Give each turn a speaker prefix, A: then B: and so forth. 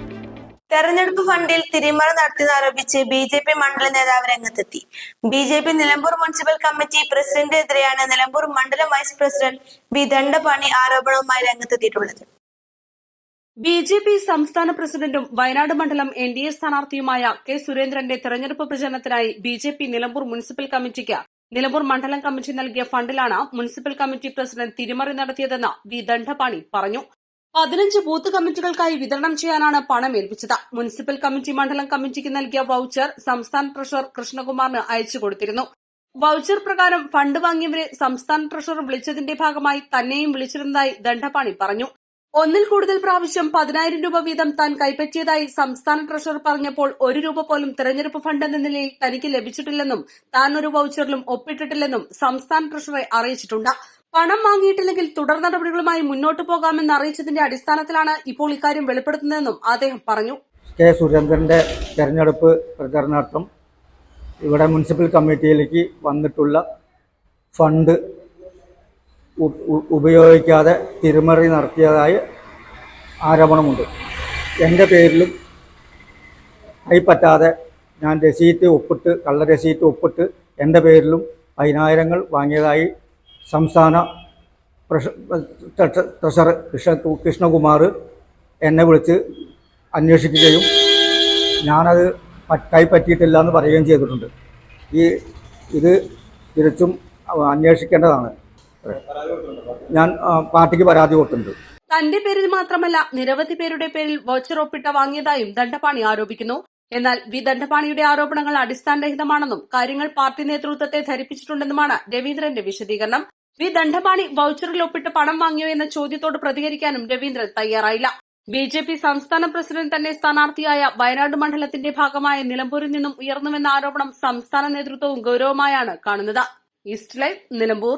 A: 9780.
B: തെരഞ്ഞെടുപ്പ് ഫണ്ടിൽ തിരിമറി നടത്തിയതാരോപിച്ച് ബി ജെ പി മണ്ഡല നേതാവ് രംഗത്തെത്തി. B J P Nilambur municipal committee പ്രസിഡന്റിനെതിരെയാണ് Nilambur മണ്ഡലം വൈസ് പ്രസിഡന്റ് വി ദണ്ഡപാണി ആരോപണവുമായി രംഗത്തെത്തിയിട്ടുള്ളത്.
C: ബി ജെ പി സംസ്ഥാന പ്രസിഡന്റും വയനാട് മണ്ഡലം എൻ ഡി എ സ്ഥാനാർത്ഥിയുമായ കെ സുരേന്ദ്രന്റെ തെരഞ്ഞെടുപ്പ് പ്രചരണത്തിനായി B J P Nilambur municipal കമ്മിറ്റിക്ക് നിലമ്പൂർ മണ്ഡലം കമ്മിറ്റി നൽകിയ ഫണ്ടിലാണ് മുനിസിപ്പൽ കമ്മിറ്റി പ്രസിഡന്റ് തിരിമറി നടത്തിയതെന്ന് വി ദണ്ഡപാണി പറഞ്ഞു. പതിനഞ്ച് ബൂത്ത് കമ്മിറ്റികൾക്കായി വിതരണം ചെയ്യാനാണ് പണം ഏൽപ്പിച്ചത്. മുനിസിപ്പൽ കമ്മിറ്റി മണ്ഡലം കമ്മിറ്റിക്ക് നൽകിയ വൌച്ചർ സംസ്ഥാന ട്രഷറർ കൃഷ്ണകുമാറിന് അയച്ചു കൊടുത്തിരുന്നു. വൌച്ചർ പ്രകാരം ഫണ്ട് വാങ്ങിയവരെ സംസ്ഥാന ട്രഷറർ വിളിച്ചതിന്റെ ഭാഗമായി തന്നെയും വിളിച്ചിരുന്നതായി ദണ്ഡപാണി പറഞ്ഞു. ഒന്നിൽ കൂടുതൽ പ്രാവശ്യം പതിനായിരം രൂപ വീതം താൻ കൈപ്പറ്റിയതായി സംസ്ഥാന ട്രഷറർ പറഞ്ഞപ്പോൾ ഒരു രൂപ പോലും തെരഞ്ഞെടുപ്പ് ഫണ്ട് എന്ന നിലയിൽ തനിക്ക് ലഭിച്ചിട്ടില്ലെന്നും താൻ ഒരു വൌച്ചറിലും ഒപ്പിട്ടിട്ടില്ലെന്നും സംസ്ഥാന ട്രഷററെ അറിയിച്ചിട്ടുണ്ട്. പണം വാങ്ങിയിട്ടില്ലെങ്കിൽ തുടർ നടപടികളുമായി മുന്നോട്ടു പോകാമെന്ന് അറിയിച്ചതിന്റെ അടിസ്ഥാനത്തിലാണ് ഇപ്പോൾ ഇക്കാര്യം വെളിപ്പെടുത്തുന്നതെന്നും അദ്ദേഹം പറഞ്ഞു.
D: കെ സുരേന്ദ്രന്റെ തെരഞ്ഞെടുപ്പ് പ്രചരണാർത്ഥം ഇവിടെ മുനിസിപ്പൽ കമ്മിറ്റിയിലേക്ക് വന്നിട്ടുള്ള ഫണ്ട് ഉപയോഗിക്കാതെ തിരിമറി നടത്തിയതായി ആരോപണമുണ്ട്. എന്റെ പേരിലും കൈപ്പറ്റാതെ ഞാൻ രസീറ്റ് ഒപ്പിട്ട് കള്ള രസീറ്റ് ഒപ്പിട്ട് എന്റെ പേരിലും പതിനായിരങ്ങൾ വാങ്ങിയതായി സംസ്ഥാന പ്രഷ- ട്രഷ- ട്രഷറർ കൃഷ്ണ കൃഷ്ണകുമാർ എന്നെ വിളിച്ച് അന്വേഷിക്കുകയും ഞാനത് കൈപ്പറ്റിയിട്ടില്ല എന്ന് പറയുകയും ചെയ്തിട്ടുണ്ട്. ഈ ഇത് തിരിച്ചും അന്വേഷിക്കേണ്ടതാണ്. ഞാൻ പാർട്ടിക്ക് പരാതി കൊടുത്തിട്ടുണ്ട്.
C: തന്റെ പേരിൽ മാത്രമല്ല നിരവധി പേരുടെ പേരിൽ വോച്ചർ ഒപ്പിട്ട വാങ്ങിയതായും ദണ്ഡപാണി ആരോപിക്കുന്നു. എന്നാൽ വി ദണ്ഡപാണിയുടെ ആരോപണങ്ങൾ അടിസ്ഥാനരഹിതമാണെന്നും കാര്യങ്ങൾ പാർട്ടി നേതൃത്വത്തെ ധരിപ്പിച്ചിട്ടുണ്ടെന്നുമാണ് രവീന്ദ്രന്റെ വിശദീകരണം. വി ദണ്ഡപാണി വൌച്ചറിൽ ഒപ്പിട്ട് പണം വാങ്ങിയോ എന്ന ചോദ്യത്തോട് പ്രതികരിക്കാനും രവീന്ദ്രൻ തയ്യാറായില്ല. ബി ജെ പി സംസ്ഥാന പ്രസിഡന്റ് തന്നെ സ്ഥാനാർത്ഥിയായ വയനാട് മണ്ഡലത്തിന്റെ ഭാഗമായ നിലമ്പൂരിൽ നിന്നും ഉയർന്നുവെന്ന ആരോപണം സംസ്ഥാന നേതൃത്വവും ഗൌരവമായാണ് കാണുന്നത്. East live Nilambur.